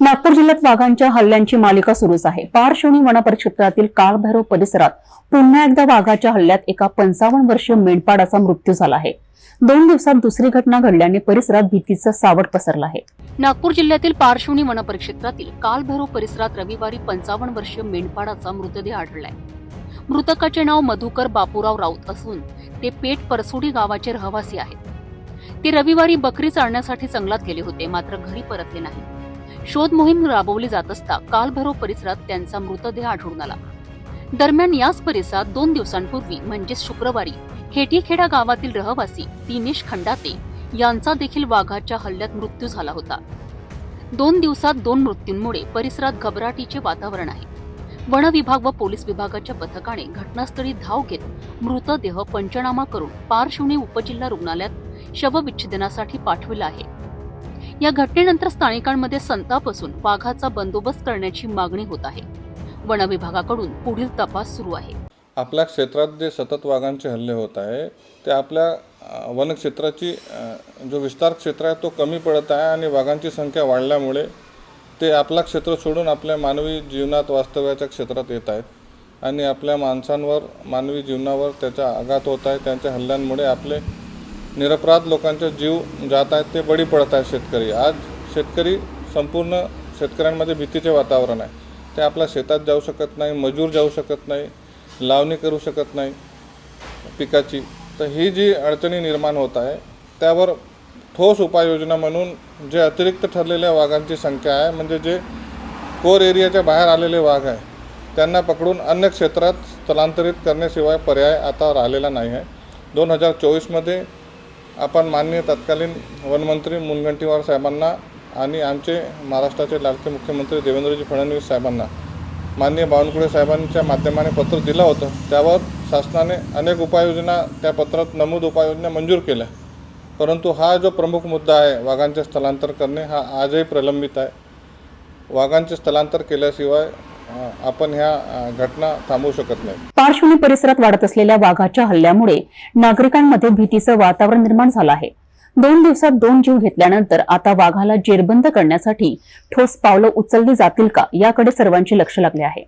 नागपूर जिल्ह्यात वाघांच्या हल्ल्यांची मालिका सुरूच आहे. पारशिवणी वनपरिक्षेत्रातील काळभैरव परिसरात पुन्हा एकदा वाघाच्या हल्ल्यात एका पंचावन्न वर्षीय मेंढपाडाचा मृत्यू झाला आहे. दोन दिवसात दुसरी घटना घडल्याने परिसरात भीतीचा सावट पसरला आहे. नागपूर जिल्ह्यातील पारशिवणी वनपरिक्षेत्रातील कालभैरव परिसरात रविवारी पंचावन्न वर्षीय मेंढपाडाचा मृतदेह आढळलाय. मृतकाचे नाव मधुकर बापूराव राऊत असून ते पेठ परसोडी गावाचे रहिवासी आहेत. ते रविवारी बकरी चालण्यासाठी जंगलात गेले होते मात्र घरी परतले नाही शोध मोहीम राबवली जात असता कालभैरव परिसरात त्यांचा मृतदेह आढळून आला. दरम्यान याच परिसरात दोन दिवसांपूर्वी म्हणजेच शुक्रवारी हेटीखेडा गावातील रहिवासी दिनेश खंडाते यांचा देखील वाघाच्या हल्ल्यात मृत्यू झाला होता. दोन दिवसात दोन मृत्यूंमुळे परिसरात घबराटीचे वातावरण आहे. वन विभाग व पोलीस विभागाच्या पथकाने घटनास्थळी धाव घेत मृतदेह पंचनामा करून पारशिवणी उपजिल्हा रुग्णालयात शवविच्छेदनासाठी पाठविला आहे. या घटनेनंतर स्थानिकांमध्ये संताप असून वाघाचा बंदोबस्त करण्याची मागणी होत आहे. वन विभागाकडून पुढील तपास सुरू आहे. आपल्या क्षेत्रात जे सतत वाघांचे हल्ले होत आहे ते आपल्या वनक्षेत्राची जो विस्तार क्षेत्र आहे तो कमी पडत आहे आणि वाघांची संख्या वाढल्यामुळे ते आपला क्षेत्र सोडून आपल्या मानवी जीवनात वास्तव्याच्या क्षेत्रात येत आहेत. आणि आपल्या माणसांवर मानवी जीवनावर त्याचा आघात होत आहे. त्यांच्या हल्ल्यांमुळे आपले निरपराध लोकांचा जीव जात आहेत ते बळी पडत आहेत शेतकरी. आज शेतकरी संपूर्ण शेतकऱ्यांमध्ये भीतीचे वातावरण आहे. ते आपल्या शेतात जाऊ शकत नाही मजूर जाऊ शकत नाही लावणी करू शकत नाही पिकाची. तर ही जी अडचणी निर्माण होत आहे त्यावर ठोस उपाययोजना म्हणून जे अतिरिक्त ठरलेल्या वाघांची संख्या आहे म्हणजे जे कोर एरियाच्या बाहेर आलेले वाघ आहे त्यांना पकडून अन्य क्षेत्रात स्थलांतरित करण्याशिवाय पर्याय आता राहिलेला नाही आहे. दोन हजार चोवीसमध्ये आपण माननीय तत्कालीन वनमंत्री मुनगंटीवार साहेबांना आणि आमचे महाराष्ट्राचे लाडके मुख्यमंत्री देवेंद्रजी फडणवीस साहेबांना माननीय बावनकुळे साहेबांच्या माध्यमाने पत्र दिलं होतं. त्यावर शासनाने अनेक उपाययोजना त्या पत्रात नमूद उपाययोजना मंजूर केल्या. परंतु हा जो प्रमुख मुद्दा आहे वाघांचे स्थलांतर करणे हा आजही प्रलंबित आहे. वाघांचे स्थलांतर केल्याशिवाय आपण ह्या घटना थांबवू शकत नाही. पार्श्वनी परिसरात वाढत असलेल्या वाघाच्या हल्ल्यामुळे नागरिकांमध्ये भीतीचं वातावरण निर्माण झालं आहे. दोन दिवसात दोन जीव घेतल्यानंतर आता वाघाला जेरबंद करण्यासाठी ठोस पावलं उचलली जातील का याकडे सर्वांचे लक्ष लागले आहे.